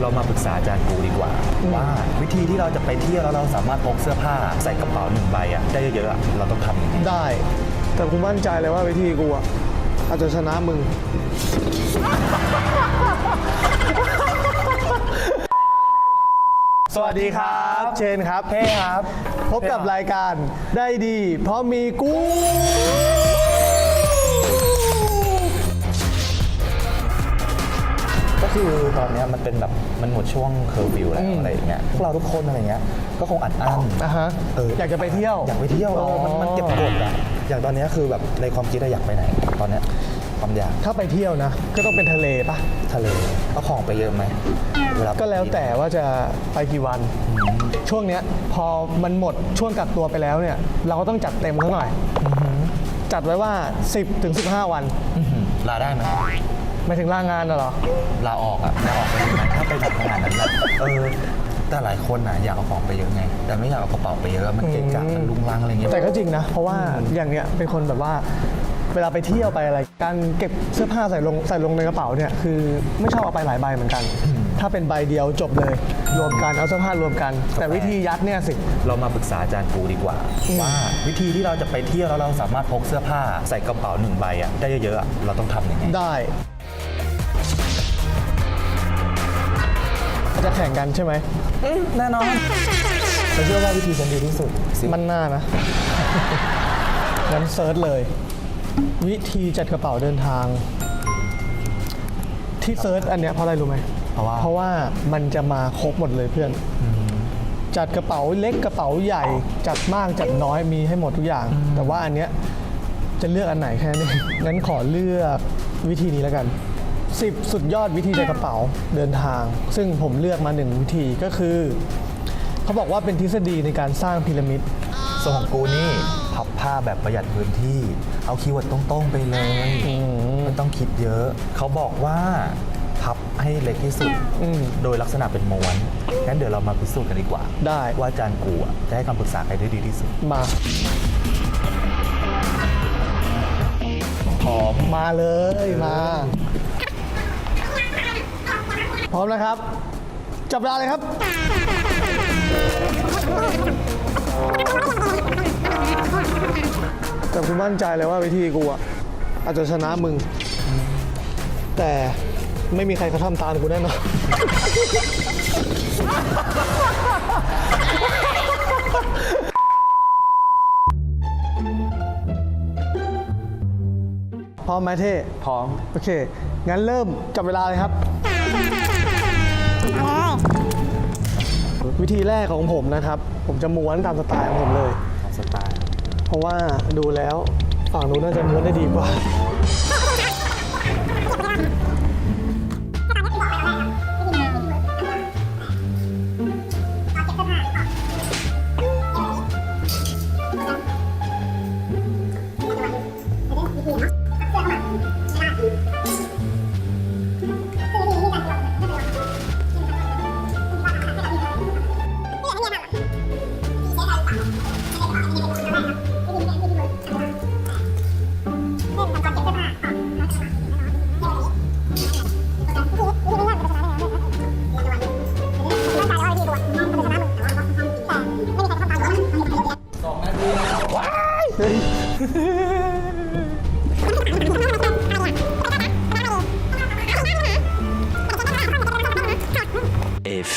เรามาปรึกษาอาจารย์กูดีกว่าว่าวิธีที่เราจะไปเที่ยวแล้วเราสามารถพกเสื้อผ้าใส่กระเป๋าหนึ่งใบอะได้เยอะๆอะเราต้องทำยังไงได้ แต่กูมั่นใจเลยว่าวิธีกูอะอาจจะชนะมึง สวัสดีครับเชนครับเท่ครับ พบกับรายการได้ดี เพราะมีกู ก็คือตอนเนี้ยมันเป็นแบบมันหมดช่วงเคอร์ฟิวแล้วอะไรอย่างเงี้ยพวกเราทุกคนอะไรเงี้ยก็คงอัดอั้นอะฮะเอออยากจะไปเที่ยวอยากไปเที่ยวเออมันมันเก็บกดอะอย่างตอนเนี้ยคือแบบในความคิดอะอยากไปไหน ตอนเนี้ยความอยากถ้าไปเที่ยวนะ ก็ต้องเป็นทะเลปะทะเลเอาของไปเยอะไหมเาก็แล้วแต่ว่าจะไปกี่วัน ช่วงเนี้ยพอมันหมดช่วงกักตัวไปแล้วเนี่ย เราก็ต้องจัดเต็มสักหน่อย จัดไว้ว่า 10ถึง15 วันอื้อหือลาได้ไหม ไม่ถึงล่างงานน่ะเหรอ ลาออกอะลาออกไปเลยไหมถ้าไปหนักขนาดนั้นอะเออแต่หลายคนอะอยากเอาของไปเยอะไง แต่ไม่อยากเอากระเป๋าไปเยอะมันเกะกะมันลุงลังอะไรเงี้ย แต่ก็จริงนะ เพราะว่าอย่างเนี้ยเป็นคนแบบว่า เวลาไปเที่ยวไปอะไร การเก็บเสื้อผ้าใส่ลงใส่ลงในกระเป๋าเนี่ยคือไม่ชอบเอาไปหลายใบเหมือนกัน ถ้าเป็นใบเดียวจบเลย รวมกันเอาเสื้อผ้ารวมกัน แต่วิธียัดเนี่ยสิ เรามาปรึกษาอาจารย์กูดีกว่า ว่าวิธีที่เราจะไปเที่ยวแล้วเราสามารถพกเสื้อผ้าใส่กระเป๋าหนึ่งใบอะได้เยอะๆอะเราต้องทำยังไงได้ แข่งกันใช่ไหมแน่นอนฉันเชื่อว่าวิธีฉันดีที่สุดสิมันน่านะงั้นเซิร์ชเลย วิธีจัดกระเป๋าเดินทาง ที่เซิร์ชอันเนี้ยเพราะอะไรรู้ไหมเพราะว่าเพราะว่ามันจะมาครบหมดเลยเพื่อน จัดกระเป๋าเล็กกระเป๋าใหญ่ จัดมากจัดน้อยมีให้หมดทุกอย่าง แต่ว่าอันเนี้ยจะเลือกอันไหนแค่นี้งั้นขอเลือกวิธีนี้แล้วกัน 10 สุดยอดวิธีจัดกระเป๋าเดินทาง ซึ่งผมเลือกมาหนึ่งวิธีก็คือ เขาบอกว่าเป็นทฤษฎีในการสร้างพีระมิด ส่วนของกูนี่พับผ้าแบบประหยัดพื้นที่ เอาคีย์เวิร์ดตรงๆไปเลยไม่ต้องคิดเยอะ เขาบอกว่าพับให้เล็กที่สุดอืมโดยลักษณะเป็นม้วนงั้นเดี๋ยวเรามาพิสูจน์กันดีกว่า ได้ ว่าอาจารย์กูอะจะให้คำปรึกษาใครได้ดีที่สุด มาพร้อมมาเลยมา พร้อมนะครับ จับเวลาเลยครับ แต่กูมั่นใจเลยว่าวิธีกูอะอาจจะชนะมึง แต่ไม่มีใครเขาทำตามกูแน่นอน พร้อมไหมเท่ พร้อม โอเค งั้นเริ่มจับเวลาเลยครับ วิธีแรกของผมนะครับ ผมจะม้วนตามสไตล์ของผมเลยของสไตล์ เพราะว่าดูแล้วฝั่งนู้นน่าจะม้วนได้ดีกว่า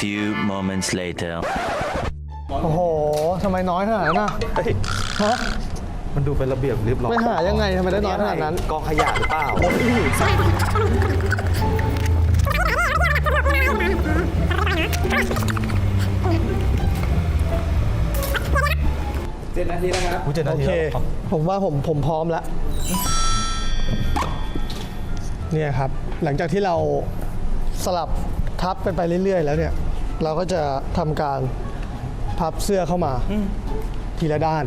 few moments later. โอ้โหทำไมน้อยขนาดนั้นน่ะเฮ้ยฮะมันดูเป็นระเบียบเรียบร้อยไม่หายังไงทำไมได้น้อยขนาดนั้น กองขยะหรือเปล่า เจ็ดนาทีนะครับกูเจ็ดนาโอทีเค แล้ว ผมว่าผมผมพร้อมแล้ว เนี่ยครับ หลังจากที่เราสลับทับกันไปเรื่อย ๆ แล้วเนี่ย เราก็จะทำการพับเสื้อเข้ามาทีละด้าน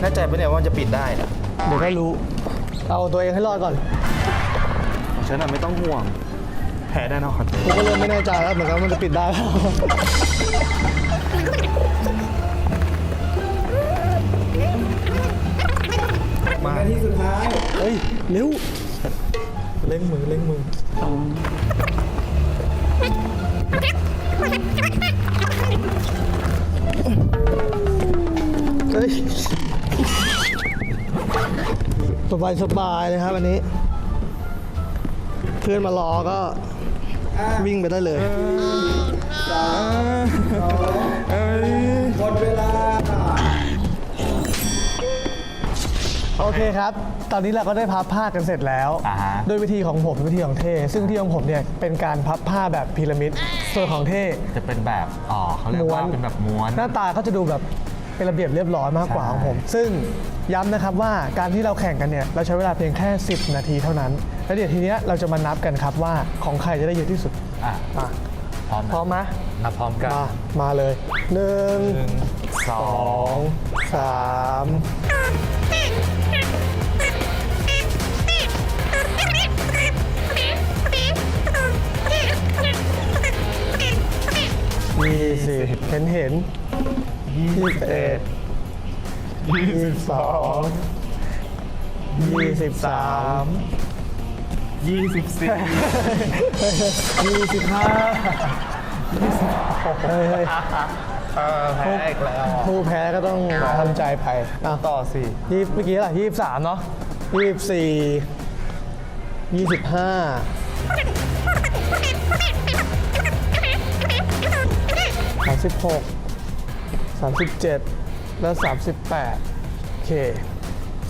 แน่ใจปะเนี่ยว่ามันจะปิดได้นะเดี๋ยวก็รู้ เอาตัวเองให้รอดก่อน ฉันอะไม่ต้องห่วง แพ้แน่นอน ผมก็เริ่มไม่แน่ใจแล้วเหมือนกันว่ามันจะปิดได้แล้ว เร็วเล่งมือเล่งมือเฮ้ยสบายสบายเลยครับวันนี้ เพื่อนมารอก็วิ่งไปได้เลย โอเคครับ ตอนนี้เราก็ได้พับผ้ากันเสร็จแล้ว อ่าฮะ โดยวิธีของผมวิธีของเท่ซึ่งวิธีของผมเนี่ยเป็นการพับผ้าแบบพีระมิด ส่วนของเท่จะเป็นแบบอ๋อเขาเรียกว่าเป็นแบบม้วน หน้าตาก็จะดูแบบเป็นระเบียบเรียบร้อยมากกว่าใช่ ของผม ซึ่งย้ำนะครับว่าการที่เราแข่งกันเนี่ยเราใช้เวลาเพียงแค่ 10 นาทีเท่านั้น แล้วเดี๋ยวทีเนี้ยเราจะมานับกันครับว่าของใครจะได้เยอะที่สุดอะมาพร้อมพร้อมไหมนับพร้อมกันมามาเลยหนึ่ง หนึ่งสอสองงสาม ยี่สิบเห็นเห็นยี่สิบเอ็ดยี่สิบสองยี่สิบสามยี่สิบสี่ยี่สิบห้าเฮ้ยเฮ้ยเออแพ้อีกแล้วผู้แพ้ก็ต้องทำใจไปอะต่อสิยี่เมื่อกี้ล่ะยี่สิบสามเนาะยี่สิบสี่ยี่สิบห้า สามสิบหกสามสิบเจ็ดแล้วสามสิบแปดโอเค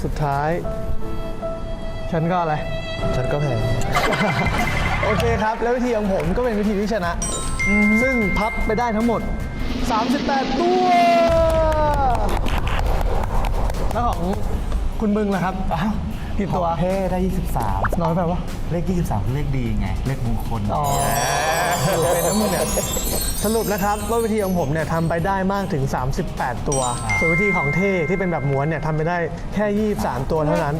สุดท้าย ฉันก็อะไร ฉันก็แพ้ โอเคครับ แล้ววิธีของผมก็เป็นวิธีที่ชนะ ซึ่งพับไปได้ทั้งหมด 38 ตัว แล้วของคุณมึงล่ะครับกี่ตัวเท่ได้ 23 น้อยไปปะเลข 23 คือเลขดีไง เลขมงคล อ๋อเป็นน้ำ มึงเนี่ย สรุปนะครับว่าวิธีของผมเนี่ยทำไปได้มากถึง 38 ตัว ส่วนวิธีของเท่ที่เป็นแบบม้วนเนี่ยทำไปได้แค่ 23 ตัวเท่านั้น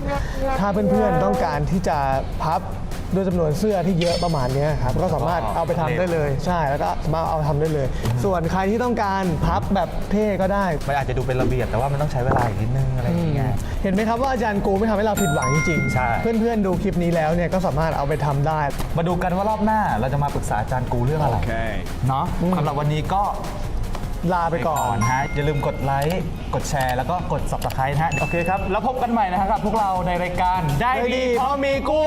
ถ้าเพื่อนๆต้องการที่จะพับ ด้วยจำนวนเสื้อที่เยอะประมาณเนี้ยครับก็สามารถเอาไปทำได้เลย ใช่แล้วก็สามารถเอาทำได้เลย ส่วนใครที่ต้องการพับแบบเท่ก็ได้ มันอาจจะดูเป็นระเบียบแต่ว่ามันต้องใช้เวลาอีกนิดนึงอะไรอย่างเงี้ย เห็นไหมครับว่าอาจารย์กูไม่ทำให้เราผิดหวังจริงๆใช่ เพื่อนๆดูคลิปนี้แล้วเนี่ยก็สามารถเอาไปทำได้ มาดูกันว่ารอบหน้าเราจะมาปรึกษาอาจารย์กูเรื่องอะไรเนาะสำหรับวันนี้ก็ลาไปก่อน ฮะอย่าลืมกดไลค์กดแชร์แล้วก็กด subscribe นะฮะโอเคครับ แล้วพบกันใหม่นะครับกับพวกเราในรายการได้ได้ดีดีเพเพราะราะมีกู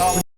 all the